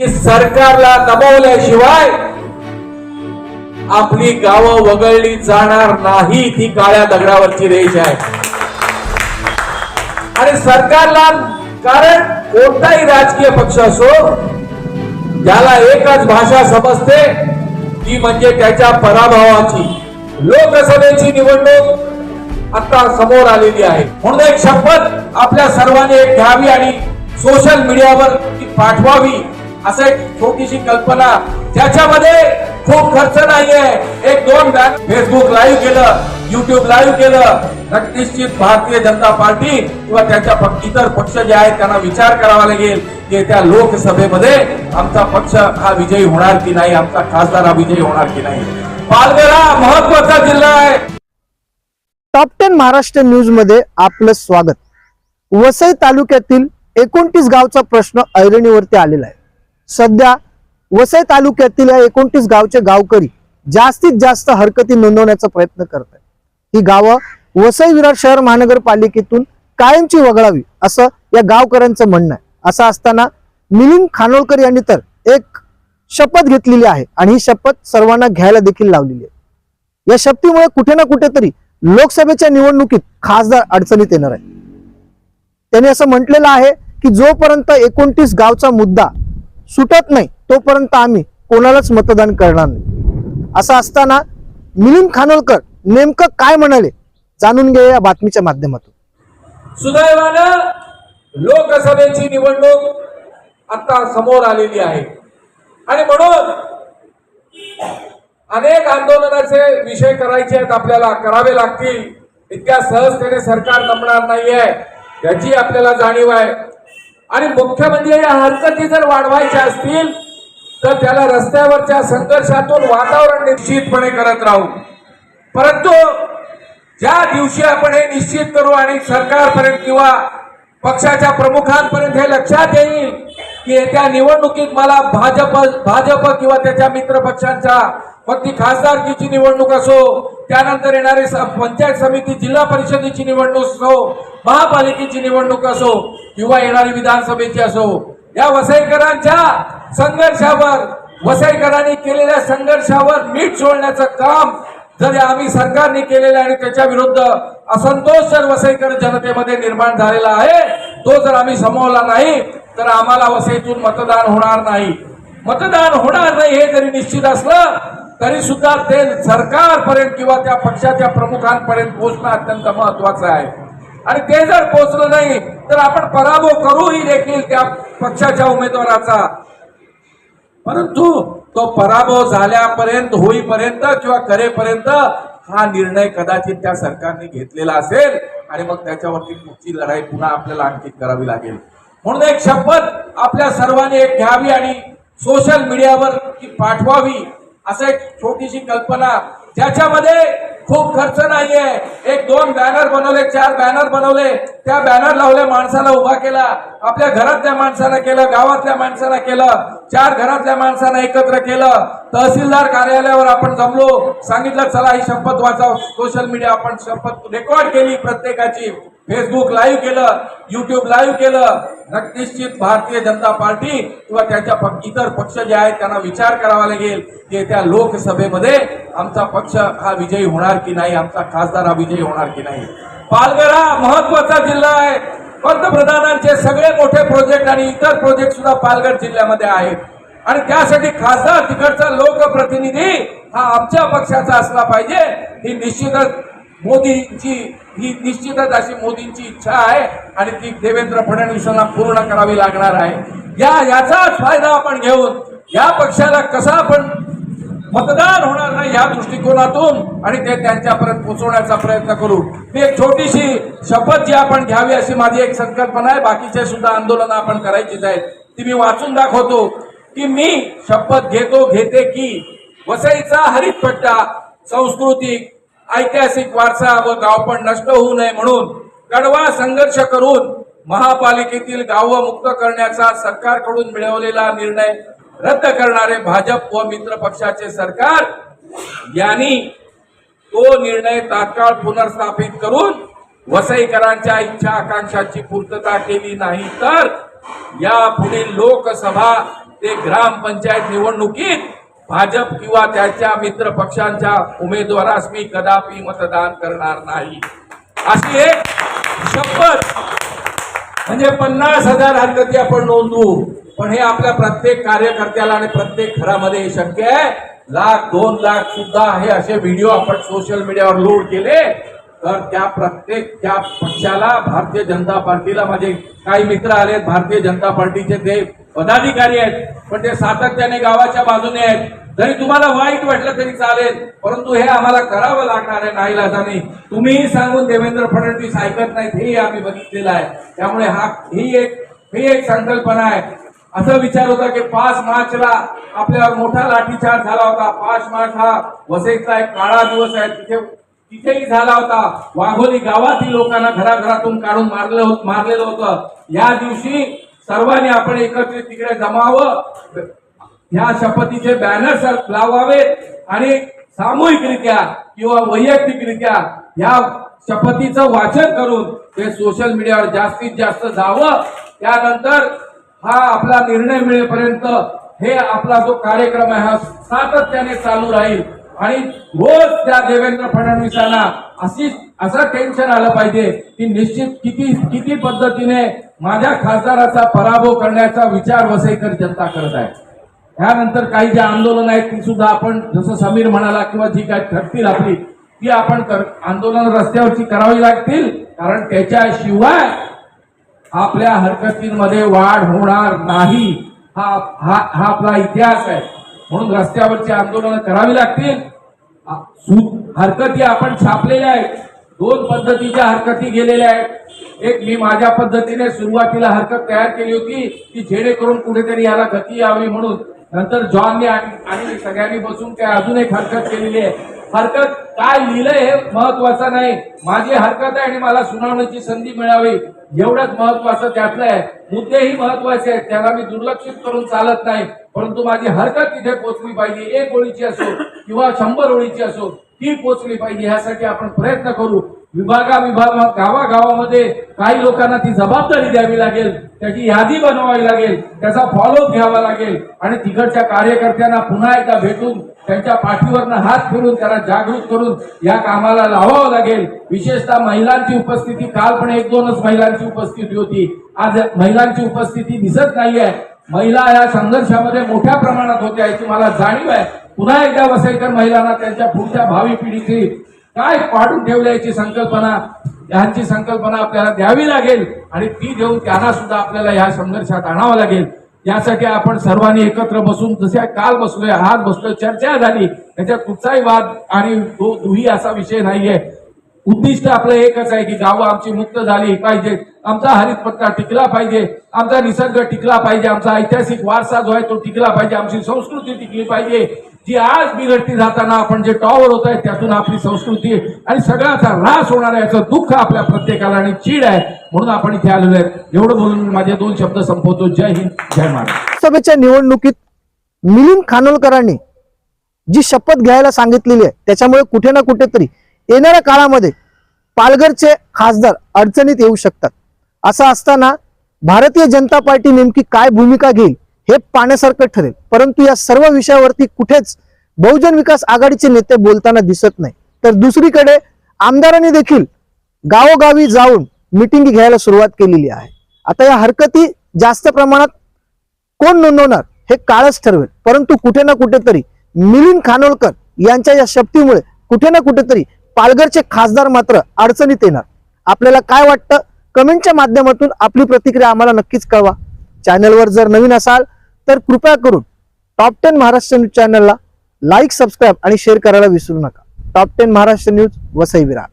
की सरकारला दबावल्याशिवाय आपली गावं वगळली जाणार नाही ती काळ्या दगडावरची रेष आहे. आणि सरकारला कारण कोणताही राजकीय पक्ष असो त्याला एकच भाषा समजते ती म्हणजे त्याच्या पराभवाची. लोकसभेची निवडणूक आता समोर आलेली आहे. म्हणून एक शपथ आपल्या सर्वांनी एक घ्यावी आणि सोशल मीडियावर ती पाठवावी. असं एक छोटीशी कल्पना. ज्याच्यामध्ये खूप खर्च नाहीये. एक दोन फेसबुक लाईव्ह केलं युट्यूब लाईव्ह केलं. निश्चित भारतीय जनता पार्टी किंवा त्याच्या पक्ष- इतर पक्ष जे आहेत त्यांना विचार करावा लागेल की त्या लोकसभेमध्ये आमचा पक्ष हा विजयी होणार की नाही आमचा खासदार हा विजयी होणार की नाही. पालघर हा महत्त्वाचा जिल्हा आहे. टॉप टेन महाराष्ट्र न्यूजमध्ये आपलं स्वागत. वसई तालुक्यातील एकोणतीस गावचा प्रश्न ऐरणीवरती आलेला आहे. सध्या वसई तालुक्यातील या एकोणतीस गावचे गावकरी जास्तीत जास्त हरकती नोंदवण्याचा प्रयत्न करत आहेत ही गावं वसई विरार शहर महानगरपालिकेतून कायमची वगळावी असं या गावकऱ्यांचं म्हणणं आहे. असं असताना मिलिंद खानोलकर यांनी तर एक शपथ घेतलेली आहे आणि ही शपथ सर्वांना घ्यायला देखील लावलेली आहे. या शपथीमुळे कुठे ना कुठेतरी लोकसभेच्या निवडणुकीत खासदार अडचणीत येणार आहे त्यांनी असं म्हटलेलं आहे की जोपर्यंत एकोणतीस गावचा मुद्दा सुटत नाही तोपर्यंत आम्ही कोणालाच मतदान करणार नाही. असं असताना मिलिंद खानोलकर नेमकं काय म्हणाले जाणून घेऊया या बातमीच्या माध्यमातून. सुदैवानं लोकसभेची निवडणूक आता समोर आलेली आहे. आणि म्हणून अनेक आंदोलनाचे विषय करायचे आहेत आपल्याला करावे लागतील. इतक्या सहजतेने सरकार नमणार नाहीये याची आपल्याला जाणीव आहे. आणि मुख्य म्हणजे या हरकती जर वाढवायच्या असतील तर त्याला रस्त्यावरच्या संघर्षातून वातावरण निश्चितपणे करत राहू. परंतु ज्या दिवशी आपण हे निश्चित करू आणि सरकारपर्यंत किंवा पक्षाच्या प्रमुखांपर्यंत हे लक्षात येईल की येत्या निवडणुकीत मला भाजप भाजप किंवा त्याच्या मित्र पक्षांच्या मग ती खासदारकीची निवडणूक असो त्यानंतर येणारी स- पंचायत समिती जिल्हा परिषदेची निवडणूक असो महापालिकेची निवडणूक असो किंवा येणारी विधानसभेची असो या वसईकरांच्या संघर्षावर वसईकरांनी केलेल्या संघर्षावर मीठ सोडण्याचं काम जर आम्ही सरकारने केलेलं आणि त्याच्या विरुद्ध असंतोष जर वसईकर जनतेमध्ये निर्माण झालेला आहे तो जर आम्ही समवला नाही तर आम्हाला वसईतून मतदान होणार नाही. मतदान होणार नाही हे जरी निश्चित असलं तरी सुद्धा ते सरकारपर्यंत किंवा त्या पक्षाच्या प्रमुखांपर्यंत पोहोचणं अत्यंत महत्वाचं आहे. आणि ते जर पोचलं नाही तर आपण पराभव करूही देखील त्या पक्षाच्या उमेदवाराचा. परंतु तो पराभव झाल्यापर्यंत होईपर्यंत किंवा करेपर्यंत हा निर्णय कदाचित त्या सरकारने घेतलेला असेल आणि मग त्याच्यावरती पुढची लढाई पुन्हा आपल्याला आणखी करावी लागेल. म्हणून एक शपथ आपल्या सर्वांनी एक घ्यावी आणि सोशल मीडियावर ती पाठवावी असं एक छोटीशी कल्पना ज्याच्यामध्ये खूप खर्च नाहीये. एक दोन बॅनर बनवले चार बॅनर बनवले. त्या बॅनर लावले माणसाला उभा केला. आपल्या घरातल्या माणसानं केलं गावातल्या माणसानं केलं चार घरातल्या माणसानं एकत्र केलं. तहसीलदार कार्यालयावर आपण जमलो. सांगितलं चला ही शपथ वाचा सोशल मीडिया आपण शपथ रेकॉर्ड केली प्रत्येकाची. फेसबुक लाईव्ह केलं युट्यूब लाईव्ह केलं निश्चित भारतीय जनता पार्टी किंवा त्याच्या पक्ष- इतर पक्ष जे आहेत त्यांना विचार करावा लागेल की त्या लोकसभेमध्ये आमचा पक्ष हा विजयी होणार की नाही आमचा खासदार हा विजयी होणार की नाही. पालघर हा महत्त्वाचा जिल्हा आहे. पंतप्रधानांचे सगळे मोठे प्रोजेक्ट आणि इतर प्रोजेक्ट सुद्धा पालघर जिल्ह्यामध्ये आहेत. आणि त्यासाठी खासदार तिकडचा लोकप्रतिनिधी हा आमच्या पक्षाचा असला पाहिजे. ही निश्चितच मोदींची ही निश्चितच अशी मोदींची इच्छा आहे आणि ती देवेंद्र फडणवीसांना पूर्ण करावी लागणार आहे. या याचाच फायदा आपण घेऊन या पक्षाला कसा आपण मतदान होणार नाही या दृष्टिकोनातून आणि ते त्यांच्यापर्यंत पोचवण्याचा प्रयत्न करू. मी एक छोटीशी शपथ जी आपण घ्यावी अशी माझी एक संकल्पना आहे. बाकीचे सुद्धा आंदोलन आपण करायचीच आहेत. ती मी वाचून दाखवतो की मी शपथ घेतो घेते की? वसईचा हरितपट्टा सांस्कृतिक ऐतिहासिक वारसा व गावपण नष्ट होऊ नये म्हणून कडवा संघर्ष करून महापालिकेतील गावं मुक्त करण्याचा सरकारकडून मिळवलेला निर्णय रद्द करणारे भाजप व मित्र पक्षाचे सरकार यांनी तो निर्णय तात्काळ पुनर्स्थापित करून वसईकरांच्या इच्छा आकांक्षाची पूर्तता केली नाही तर या पुढील लोकसभा ते ग्रामपंचायत निवडणुकीत भाजप किंवा त्याच्या मित्र पक्षांच्या उमेदवारास मी कदापि मतदान करणार नाही. अशी एक शपथ. म्हणजे पन्नास हजार हरकती आपण नोंदवू. पण हे आपल्या प्रत्येक कार्यकर्त्याला आणि प्रत्येक घरामध्ये शक्य आहे. लाख दोन लाख सुद्धा हे असे व्हिडिओ आपण सोशल मीडियावर लोड केले. तर त्या प्रत्येक त्या पक्षाला भारतीय जनता पार्टीला माझे काही मित्र आलेत भारतीय जनता पार्टीचे ते पदाधिकारी आहेत पण ते सातत्याने गावाच्या बाजूने आहेत. जरी तुम्हाला वाईट वाटलं तरी चालेल परंतु हे आम्हाला करावं लागणार आहे नाईलाजाने. तुम्हीही सांगून देवेंद्र फडणवीस ऐकत नाहीत हेही आम्ही बघितलेलं आहे. त्यामुळे हा ही एक ही एक संकल्पना आहे. असं विचार होता की पाच मार्चला आपल्यावर मोठा लाठीचार्ज झाला होता. पाच मार्च हा वसईचा एक काळा दिवस आहे. तिथे तिथेही झाला होता. वाघोली गावातील लोकांना घराघरातून काढून मारलं मारलेलं होतं. या दिवशी सर्वांनी आपण एकत्रित तिकडे जमावं. ह्या शपथीचे बॅनर्स लावावेत आणि सामूहिकरित्या किंवा वैयक्तिकरित्या ह्या शपथीचं वाचन करून ते सोशल मीडियावर जास्तीत जास्त जावं. त्यानंतर हा आपला निर्णय मिळेपर्यंत हे आपला जो कार्यक्रम आहे हा सातत्याने चालू राहील. आणि रोज त्या देवेंद्र फडणवीसांना अशी असं टेन्शन आलं पाहिजे की निश्चित किती किती पद्धतीने माझ्या खासदाराचा पराभव करण्याचा विचार वसईकर जनता करत आहे. त्यानंतर काही जे आंदोलन आहेत ती सुद्धा आपण जसं समीर म्हणाला किंवा जी काय ठरतील आपली ती आपण कर आंदोलन रस्त्यावरची करावी लागतील. कारण त्याच्याशिवाय आपल्या हरकतींमध्ये वाढ होणार नाही. हा हा हा आपला इतिहास आहे. म्हणून रस्त्यावरची आंदोलनं करावी लागतील. हरकती आपण छापलेल्या आहेत. दोन पद्धतीच्या हरकती गेलेल्या आहेत. एक मी माझ्या पद्धतीने सुरुवातीला हरकत तयार केली होती की जेणेकरून कुठेतरी याला गती यावी म्हणून. नंतर जॉनने आणि सगळ्यांनी बसून काय अजून एक हरकत केलेली आहे. हरकत काय लिहिलंय हे महत्वाचं नाही. माझी हरकत आहे आणि मला सुनावण्याची संधी मिळावी. एवढंच महत्वाचं त्यातलं आहे. मुद्देही महत्त्वाचे आहेत. त्याला मी दुर्लक्षित करून चालत नाही. परंतु माझी हरकत तिथे पोचली पाहिजे. एक ओळीची असो किंवा शंभर ओळीची असो. ती पोचली पाहिजे ह्यासाठी आपण प्रयत्न करू. विभागा विभाग गावागावामध्ये काही लोकांना ती जबाबदारी द्यावी लागेल त्याची यादी बनवावी लागेल त्याचा फॉलोअप घ्यावा लागेल आणि तिकडच्या कार्यकर्त्यांना पुन्हा एकदा भेटून त्यांच्या पाठीवरनं हात फिरून त्याला जागृत करून या कामाला लावावं लागेल. विशेषतः महिलांची उपस्थिती काल पण एक दोनच महिलांची उपस्थिती होती. आज महिलांची उपस्थिती दिसत नाहीये. महिला या संघर्षामध्ये मोठ्या प्रमाणात होत्या याची मला जाणीव आहे. पुन्हा एकदा वसईकर महिलांना त्यांच्या पुढच्या भावी पिढीची काय पाडून ठेवल्याची संकल्पना यांची संकल्पना आपल्याला द्यावी लागेल आणि ती देऊन त्यांना सुद्धा आपल्याला या संघर्षात आणावं लागेल. यासाठी आपण सर्वांनी एकत्र बसून जसे काल बसलोय आज बसलोय चर्चा झाली. त्याच्यात कुठचाही वाद आणि दो- दुही असा विषय नाहीये. उद्दिष्ट आपलं एकच आहे की गावं आमची मुक्त झाली पाहिजे. आमचा हरित पत्ता टिकला पाहिजे. आमचा निसर्ग टिकला पाहिजे. आमचा ऐतिहासिक वारसा जो आहे तो टिकला पाहिजे. आमची संस्कृती टिकली पाहिजे. जी आज बिघडती जाताना आपण जे टॉवर होत आहे त्यातून आपली संस्कृती आणि सगळ्याचा ऱ्हास होणार आहे याचं दुःख आपल्या प्रत्येकाला आणि चीड आहे. म्हणून आपण इथे आलेलो आहे एवढं बोलून माझे दोन शब्द संपवतो. जय हिंद जय महाराष्ट्र सभेच्या निवडणुकीत मिलिंद खानोलकरांनी जी शपथ घ्यायला सांगितलेली आहे त्याच्यामुळे कुठे ना कुठेतरी येणाऱ्या काळामध्ये पालघरचे खासदार अडचणीत येऊ शकतात. असं असताना भारतीय जनता पार्टी नेमकी काय भूमिका घेईल हे पाण्यासारखं ठरेल. परंतु या सर्व विषयावरती कुठेच बहुजन विकास आघाडीचे नेते बोलताना दिसत नाही. तर दुसरीकडे आमदारांनी देखील गावोगावी जाऊन मिटिंग घ्यायला सुरुवात केलेली आहे. आता या हरकती जास्त प्रमाणात कोण नोंदवणार हे काळच ठरवेल. परंतु कुठे ना कुठेतरी मिलिंद खानोलकर यांच्या या शक्तीमुळे कुठे ना कुठेतरी पालघरचे खासदार मात्र अडचणीत येणार. आपल्याला काय वाटतं? कमेंटच्या माध्यमातून आपली प्रतिक्रिया आम्हाला नक्कीच कळवा. चॅनलवर जर नवीन असाल तर कृपया करून टॉप टेन महाराष्ट्र न्यूज चॅनलला लाईक सबस्क्राईब आणि शेअर करायला विसरू नका. Top ten Maharashtra news Vasai Virar